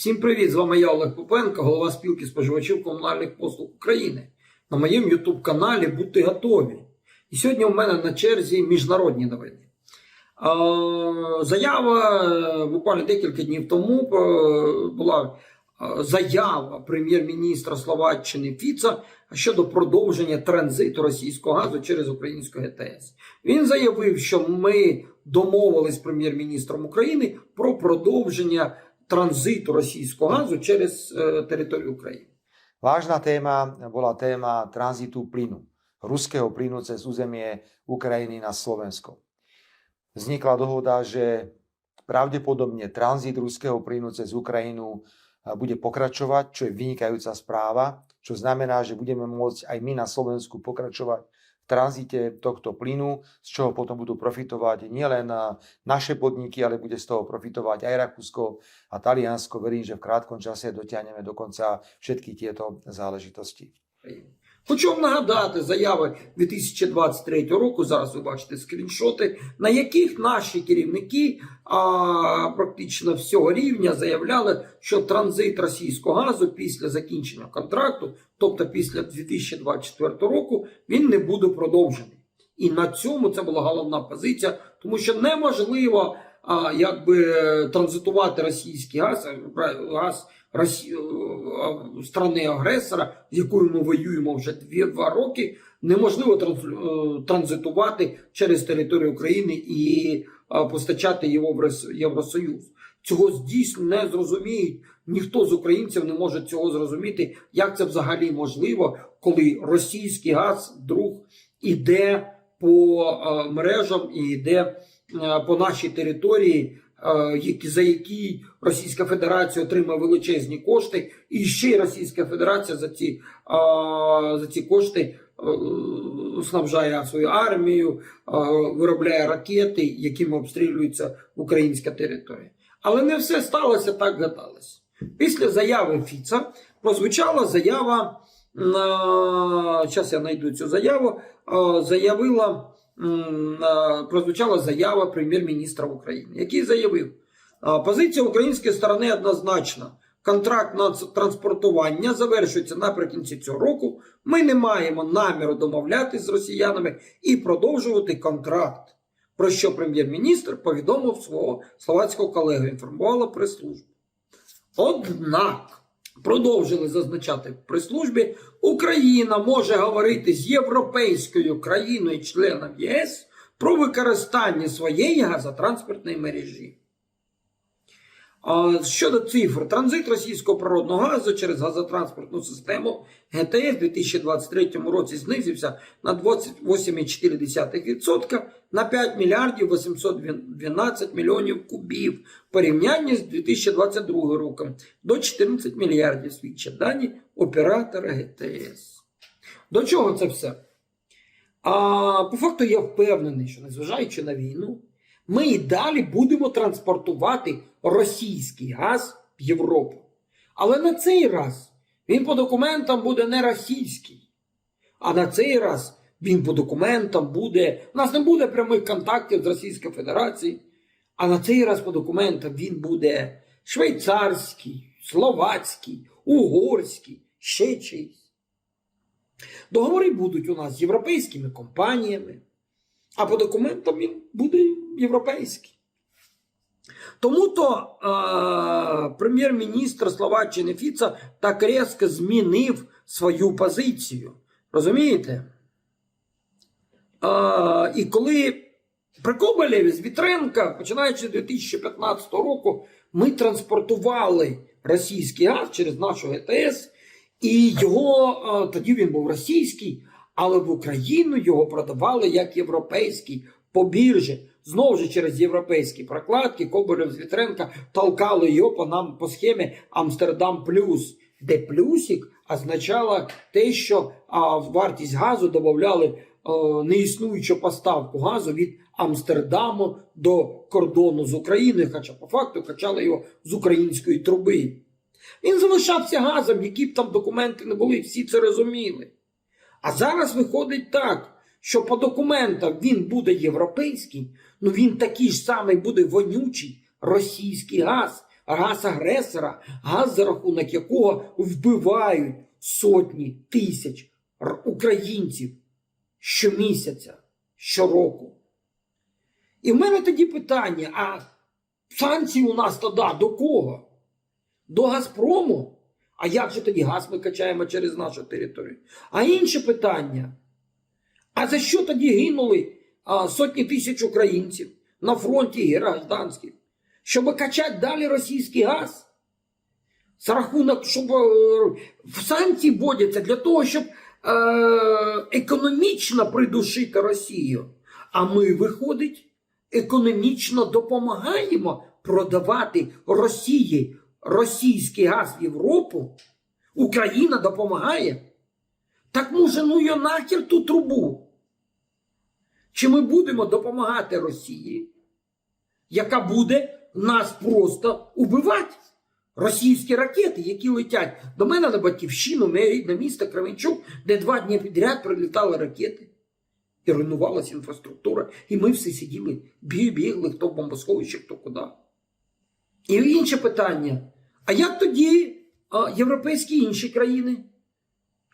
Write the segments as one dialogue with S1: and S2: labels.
S1: Всім привіт! З вами я Олег Попенко, голова спілки споживачів комунальних послуг України. На моєму YouTube каналі Будьте готові. І сьогодні у мене на черзі міжнародні новини. Заява е, буквально декілька днів тому е, була е, заява прем'єр-міністра Словаччини Фіца щодо продовження транзиту російського газу через українську ГТС. Він заявив, що ми домовились з прем'єр-міністром України про продовження транзиту російського газу через е, територію України.
S2: Vážna téma bola téma tranzitu plynu, ruského plynu cez územie Ukrajiny na Slovensko. Vznikla dohoda, že pravdepodobne tranzit ruského plynu cez Ukrajinu a, bude pokračovať, čo je vynikajúca správa, čo znamená, že budeme môcť aj my na Slovensku pokračovať v tranzite tohto plynu, z čoho potom budú profitovať nielen naše podniky, ale bude z toho profitovať aj Rakúsko a Taliansko. Verím, že v krátkom čase dotiahneme dokonca všetky tieto záležitosti.
S1: Хочу вам нагадати заяви 2023 року. Зараз ви бачите скріншоти, на яких наші керівники а, практично всього рівня заявляли, що транзит російського газу після закінчення контракту, тобто після 2024 року, він не буде продовжений. І на цьому це була головна позиція, тому що неможливо а, якби транзитувати російський газ, газ Росі... страни агресора, з якою ми воюємо вже дві два роки, неможливо е, транзитувати через територію України і постачати його в Рос- Євросоюз. Цього дійсно не зрозуміють. Ніхто з українців не може цього зрозуміти, як це взагалі можливо, коли російський газ вдруг іде по е, мережам і йде е, по нашій території, е, за які Російська Федерація отримає величезні кошти, і ще й Російська Федерація за ці, за ці кошти снабжає свою армію, виробляє ракети, якими обстрілюється українська територія. Але не все сталося так гадалось. Після заяви Фіца прозвучала заява. Зараз я знайду цю заяву. е, Заявила е, прозвучала заява прем'єр-міністра України, який заявив, а, Позиція української сторони однозначна. Контракт на транспортування завершується наприкінці цього року. Ми не маємо наміру домовлятися з росіянами і продовжувати контракт. Про що прем'єр-міністр повідомив свого словацького колегу, інформувала прес-служба. Однак, продовжили зазначати в прес-службі, Україна може говорити з європейською країною членом ЄС про використання своєї газотранспортної мережі. Щодо цифр, транзит російського природного газу через газотранспортну систему ГТС у 2023 році знизився на 28,4% на 5 мільярдів 812 мільйонів кубів порівнянні з 2022 роком до 14 мільярдів свідчать дані оператора ГТС. До чого це все? А, по факту я впевнений, що незважаючи на війну, ми і далі будемо транспортувати російський газ в Європу. Але на цей раз він по документам буде не російський. А на цей раз він по документам буде. У нас не буде прямих контактів з Російською Федерацією. А на цей раз по документам він буде швейцарський, словацький, угорський, ще чийсь. Договори будуть у нас з європейськими компаніями, а по документам він буде європейський. Тому то е, прем'єр-міністр Словаччини Фіца так різко змінив свою позицію. Розумієте? Е, і коли при Коболєві з Вітренка, починаючи з 2015 року, ми транспортували російський газ через нашу ГТС, і його тоді він був російський, але в Україну його продавали як європейський по біржі. Знову ж через європейські прокладки Коболєв з Вітренка толкали його по нам по схемі Амстердам Плюс, де плюсик означало те, що а, вартість газу додавали неіснуючу поставку газу від Амстердаму до кордону з Україною, хоча по факту качали його з української труби. Він залишався газом, які б там документи не були, всі це розуміли. А зараз виходить так, що по документам він буде європейський, ну він такий ж самий буде вонючий російський газ. газ агресора, газ, за рахунок якого вбивають сотні тисяч українців щомісяця, щороку. І в мене тоді питання: а санкції у нас тоді до кого? До Газпрому? А як же тоді газ ми качаємо через нашу територію? А інше питання: а за що тоді гинули а, сотні тисяч українців на фронті гражданських? Щоб качати далі російський газ? За рахунок, щоб е, санкції вводяться для того, щоб економічно придушити Росію. А ми, виходить, економічно допомагаємо продавати Росії російський газ в Європу. Україна допомагає. Так може, ну я нахер ту трубу. Чи ми будемо допомагати Росії, яка буде нас просто убивати? Російські ракети, які летять до мене на батьківщину, рідне місто Кременчук, де два дні підряд прилітали ракети. І руйнувалася інфраструктура, і ми всі сиділи, бігли, хто в бомбосховище, хто куди. І інше питання: а як тоді а, європейські інші країни,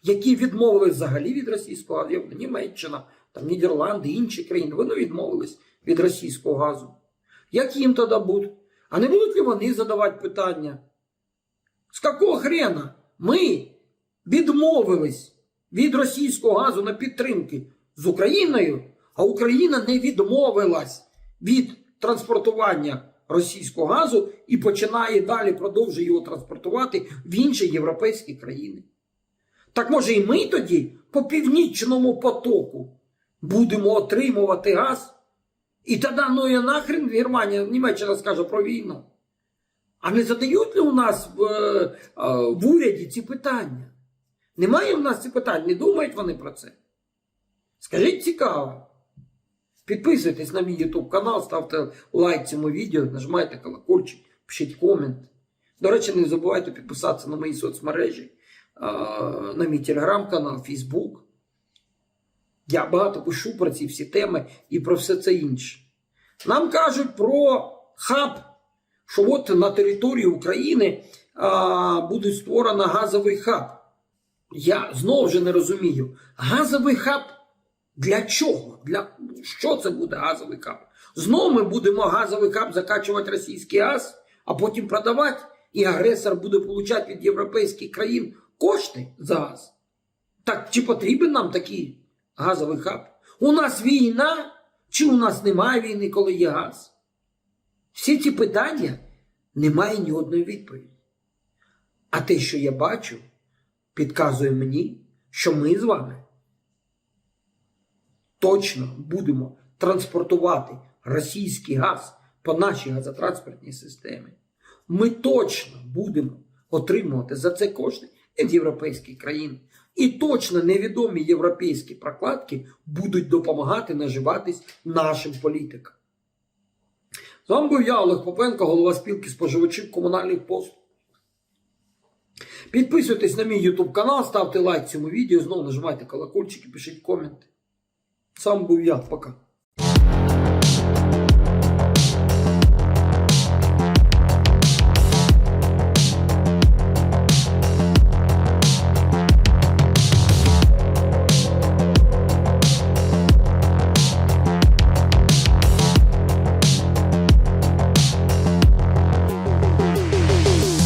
S1: які відмовились взагалі від російського газу, Німеччина, там Нідерланди, інші країни, вони відмовились від російського газу. Як їм тоді буде? А не будуть ли вони задавати питання? З якого хрена ми відмовились від російського газу на підтримки з Україною, а Україна не відмовилась від транспортування російського газу і починає далі продовжує його транспортувати в інші європейські країни. Так може і ми тоді по північному потоку будемо отримувати газ? І тоді ну і нахрен Германія, Німеччина скаже про війну. А не задають ли у нас в, е, в уряді ці питання? Немає в нас цих питань, не думають вони про це. Скажіть цікаво. Підписуйтесь на мій YouTube канал, ставте лайк цьому відео, нажимайте колокольчик, пишіть комент. До речі, не забувайте підписатися на мої соцмережі, на мій телеграм-канал, Фейсбук. Я багато пишу про ці всі теми і про все це інше. Нам кажуть про хаб, що от на території України а, буде створено газовий хаб. Я знову ж не розумію. Газовий хаб для чого? Для що це буде газовий хаб? Знову ми будемо газовий хаб закачувати російський газ, а потім продавати, і агресор буде получати від європейських країн кошти за газ. Так чи потрібен нам такий газовий хаб? У нас війна, чи у нас немає війни, коли є газ? Всі ці питання немає ні одної відповіді. А те, що я бачу, підказує мені, що ми з вами точно будемо транспортувати російський газ по нашій газотранспортній системі. Ми точно будемо отримувати за це кошти від європейських країн. І точно невідомі європейські прокладки будуть допомагати наживатись нашим політикам. З вами був я, Олег Попенко, голова спілки споживачів комунальних послуг. Підписуйтесь на мій YouTube канал, ставте лайк цьому відео, знову нажимайте колокольчик і пишіть коменти. Сам був я. Пока.